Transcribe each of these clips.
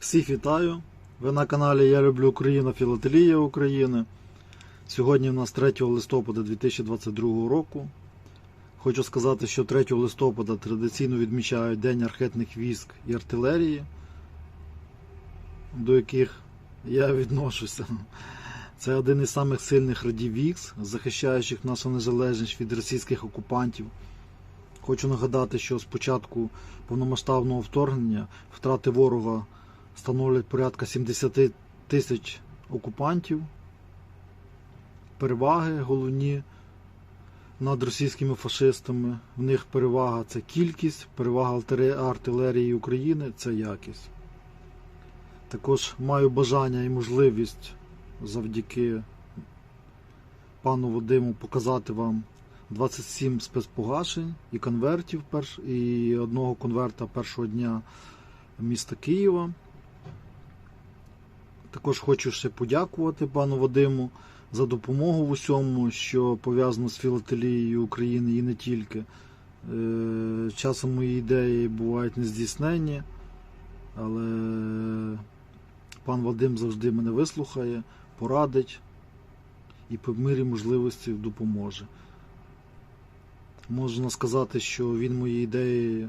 Всіх вітаю! Ви на каналі Я люблю Україну Філателія України. Сьогодні у нас 3 листопада 2022 року. Хочу сказати, що 3 листопада традиційно відмічають День архетних військ і артилерії, до яких я відношуся. Це один із самих сильних родів вікс, захищаючих нашу незалежність від російських окупантів. Хочу нагадати, що з початку повномасштабного вторгнення втрати ворога становлять порядка 70 тисяч окупантів. Переваги головні над російськими фашистами. В них перевага це кількість, перевага артилерії України це якість. Також маю бажання і можливість завдяки пану Вадиму показати вам 27 спецпогашень і конвертів перш, і одного конверта першого дня міста Києва. Також хочу ще подякувати пану Вадиму за допомогу в усьому, що пов'язано з філателією України і не тільки. Е, Часом мої ідеї бувають нездійсненні, але пан Вадим завжди мене вислухає, порадить і по мірі можливості допоможе. Можна сказати, що він мої ідеї,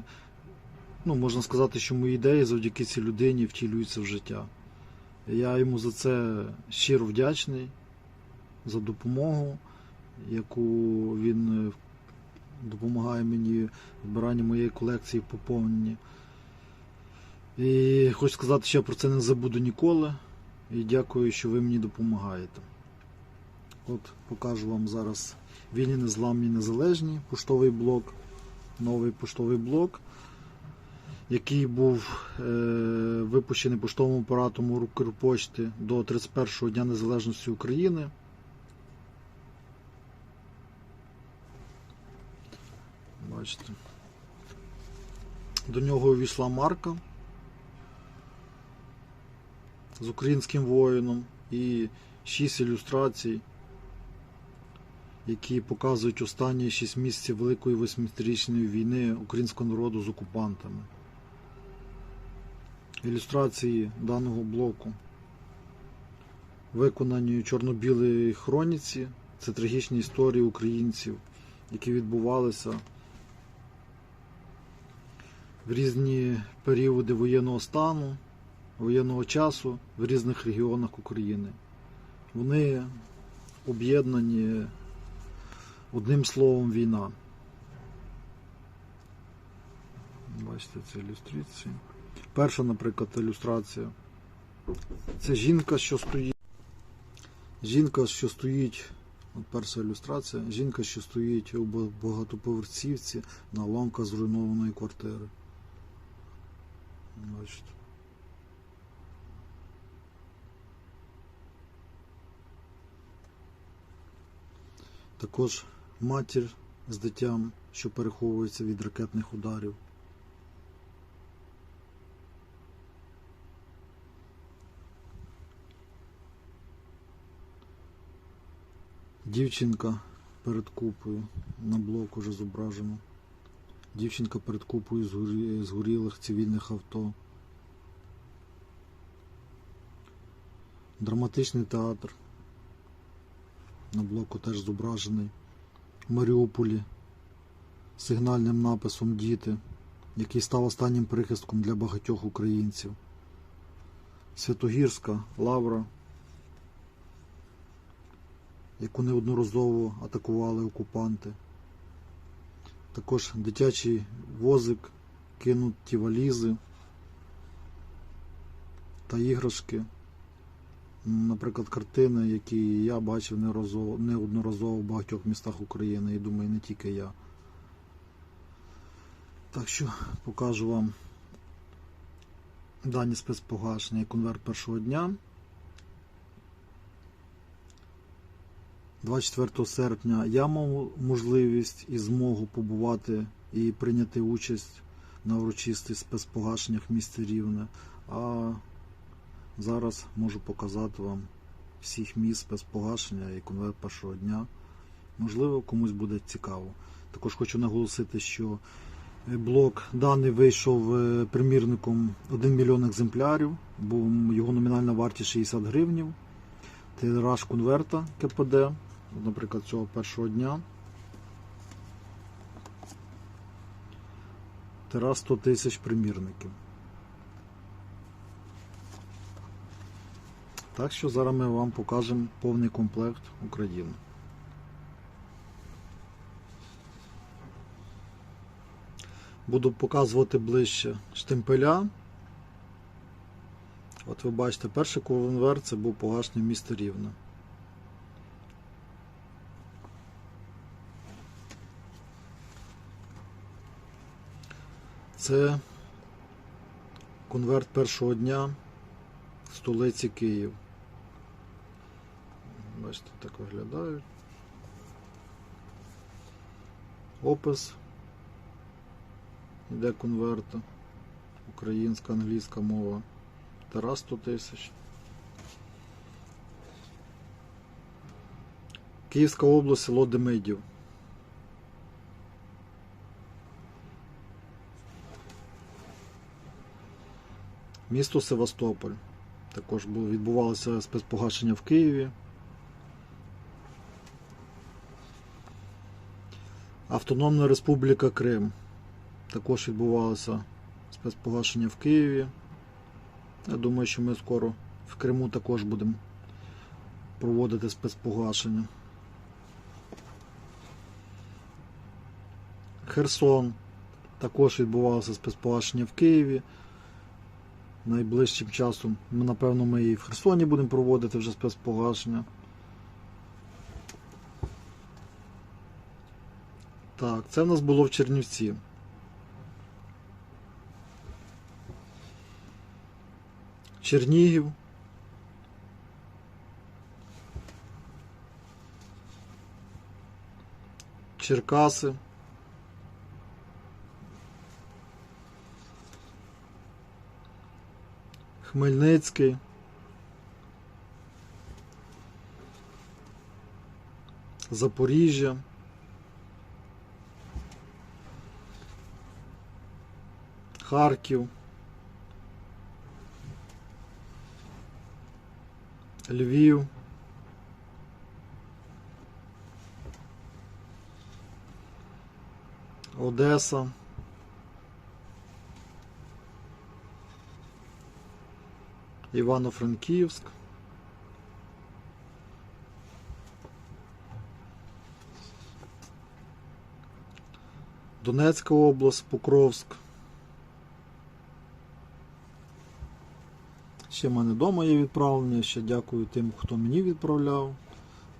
ну, можна сказати, що мої ідеї завдяки цій людині втілюються в життя. Я йому за це щиро вдячний, за допомогу, яку він е, допомагає мені в збиранні моєї колекції в поповненні. І хочу сказати, що я про це не забуду ніколи. І дякую, що ви мені допомагаєте. От покажу вам зараз вільні незламні незалежні поштовий блок, новий поштовий блок, який був е, випущений поштовим апаратом Укрпочти до 31-го Дня Незалежності України. Бачите. До нього увійшла марка з українським воїном і 6 ілюстрацій які показують останні 6 місяців Великої восьмирічної війни українського народу з окупантами. Ілюстрації даного блоку виконані чорно-білій хроніці. Це трагічні історії українців, які відбувалися в різні періоди воєнного стану, воєнного часу в різних регіонах України. Вони об'єднані Одним словом, війна. Бачите, це ілюстрації. Перша, наприклад, ілюстрація. Це жінка, що стоїть. Жінка, що стоїть. От перша ілюстрація. Жінка, що стоїть у багатоповерхівці на ламка зруйнованої квартири. Бачите. Також матір з дитям, що переховується від ракетних ударів. Дівчинка перед купою на блок уже зображено. Дівчинка перед купою згорі- згорілих цивільних авто. Драматичний театр. На блоку теж зображений. В Маріуполі сигнальним написом Діти, який став останнім прихистком для багатьох українців. Святогірська лавра, яку неодноразово атакували окупанти. Також дитячий возик, кинуті валізи та іграшки. Наприклад, картини, які я бачив неодноразово в багатьох містах України, і думаю, не тільки я. Так що покажу вам дані спецпогашення і конверт першого дня. 24 серпня я мав можливість і змогу побувати і прийняти участь на урочистих спецпогашеннях в місті Рівне. А Зараз можу показати вам всіх місць спецпогашення і конверт першого дня. Можливо, комусь буде цікаво. Також хочу наголосити, що Е, Блок даний вийшов е, примірником 1 мільйон екземплярів, бо його номінальна вартість 60 гривнів. Тираж конверта КПД, наприклад, цього першого дня. Тираж 100 тисяч примірників. Так що зараз ми вам покажемо повний комплект України. Буду показувати ближче штемпеля. От ви бачите, перший конверт це був погашний місто Рівне. Це конверт першого дня столиці Київ. Бачите, так виглядають. Опис Іде конверта. Українська, англійська мова. Тарас 100 тисяч. Київська область, село Демидів. Місто Севастополь. Також відбувалося спецпогашення в Києві. Автономна Республіка Крим. Також відбувалося спецпогашення в Києві. Я думаю, що ми скоро в Криму також будемо проводити спецпогашення. Херсон. Також відбувалося спецпогашення в Києві. Найближчим часом, ми, напевно, ми і в Херсоні будемо проводити вже спецпогашення. Так, це в нас було в Чернівці. Чернігів. Черкаси. Хмельницький. Запоріжжя. Харків. Львів. Одеса. Івано-Франківськ. Донецька область, Покровськ. Ще в мене вдома є відправлення. Ще дякую тим, хто мені відправляв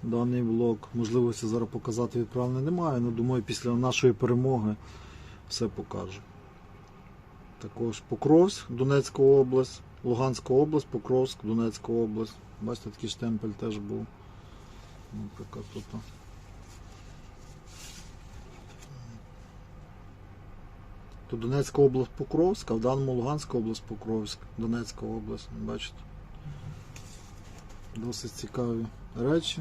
даний влог. Можливості зараз показати відправлення немає, але думаю, після нашої перемоги все покажу. Також Покровськ, Донецька область, Луганська область, Покровськ, Донецька область. Бачите, такий штемпель теж був. Наприклад, тут. То Донецька область Покровська, в даному Луганська область Покровськ, Донецька область, бачите. Досить цікаві речі.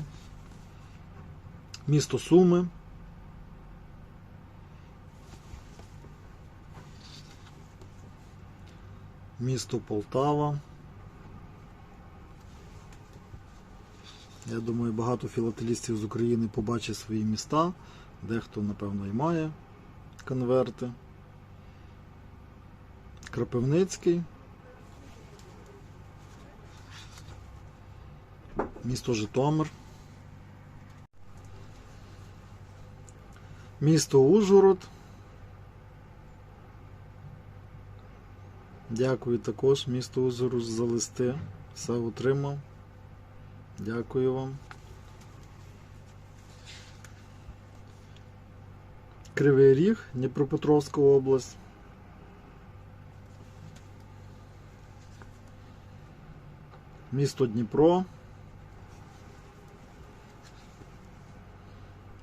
Місто Суми. Місто Полтава. Я думаю, багато філателістів з України побачить свої міста. Дехто, напевно, і має конверти. Кропивницький. Місто Житомир. Місто Ужгород. Дякую також місту Ужгород за листи. Все отримав. Дякую вам. Кривий Ріг, Дніпропетровська область. Місто Дніпро.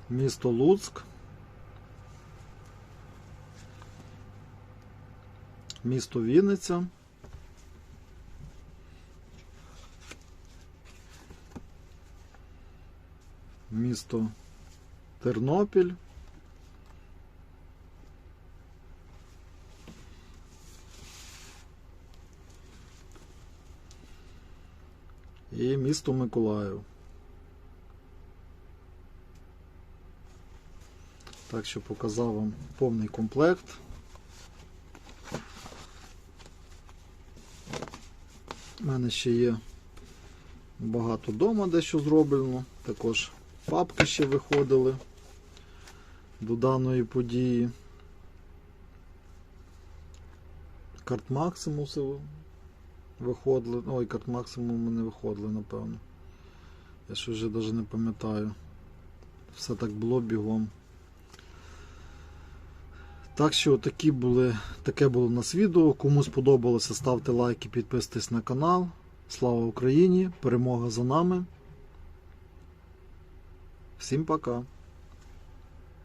Місто Луцьк. місто Вінниця. Місто Тернопіль. І місто Миколаїв. Так що показав вам повний комплект. У мене ще є багато вдома дещо зроблено. Також папки ще виходили до даної події. Карт Максимуси виходили. Ой, карт Максимум не виходили, напевно. Я ж вже навіть не пам'ятаю. Все так було бігом. Так що такі були, таке було в нас відео. Кому сподобалося, ставте лайки, підписуйтесь на канал. Слава Україні! Перемога за нами. Всім пока!